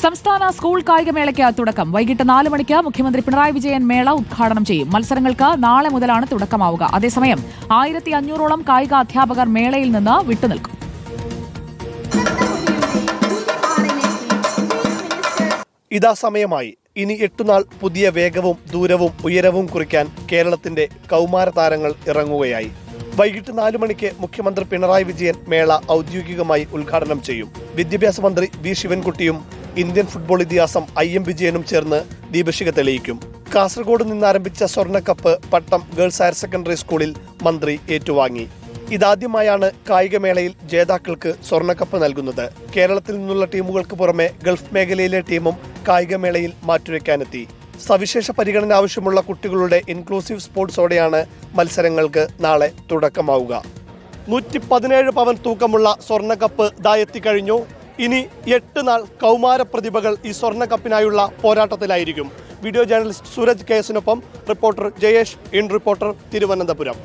സംസ്ഥാന സ്കൂൾ കായികമേളയ്ക്ക് തുടക്കം. വൈകിട്ട് നാല് മണിക്ക് മുഖ്യമന്ത്രി പിണറായി വിജയൻ മേള ഉദ്ഘാടനം ചെയ്യും. മത്സരങ്ങൾക്ക് നാളെ മുതലാണ് തുടക്കമാവുക. അതേസമയം ആയിരത്തി അഞ്ഞൂറോളം കായിക അധ്യാപകർ മേളയിൽ നിന്ന് വിട്ടുനിൽക്കും. ഇതാ സമയമായി. ഇനി എട്ടുനാൾ പുതിയ വേഗവും ദൂരവും ഉയരവും കുറിക്കാൻ കേരളത്തിന്റെ കൗമാര താരങ്ങൾ ഇറങ്ങുകയായി. വൈകിട്ട് നാലു മണിക്ക് മുഖ്യമന്ത്രി പിണറായി വിജയൻ മേള ഔദ്യോഗികമായി ഉദ്ഘാടനം ചെയ്യും. വിദ്യാഭ്യാസ മന്ത്രി വി. ശിവൻകുട്ടിയും ഇന്ത്യൻ ഫുട്ബോൾ ഇതിഹാസം ഐ എം വിജയനും ചേർന്ന് ദീപശിക തെളിയിക്കും. കാസർഗോഡ് നിന്നാരംഭിച്ച സ്വർണക്കപ്പ് പട്ടം ഗേൾസ് ഹയർ സെക്കൻഡറി സ്കൂളിൽ മന്ത്രി ഏറ്റുവാങ്ങി. ഇതാദ്യമായാണ് കായികമേളയിൽ ജേതാക്കൾക്ക് സ്വർണക്കപ്പ് നൽകുന്നത്. കേരളത്തിൽ നിന്നുള്ള ടീമുകൾക്ക് പുറമെ ഗൾഫ് മേഖലയിലെ ടീമും കായികമേളയിൽ മാറ്റുരയ്ക്കാനെത്തി സവിശേഷ പരിഗണന ആവശ്യമുള്ള കുട്ടികളുടെ ഇൻക്ലൂസീവ് സ്പോർട്സോടെയാണ് മത്സരങ്ങൾക്ക് നാളെ തുടക്കമാവുക. നൂറ്റി പതിനേഴ് പവൻ തൂക്കമുള്ള സ്വർണക്കപ്പ് ദായെത്തിക്കഴിഞ്ഞു ഇനി എട്ട് നാൾ കൗമാര പ്രതിഭകൾ ഈ സ്വർണക്കപ്പിനായുള്ള പോരാട്ടത്തിലായിരിക്കും. Video journalist Suraj K എസിനൊപ്പം reporter Jayesh in reporter Thiruvananthapuram.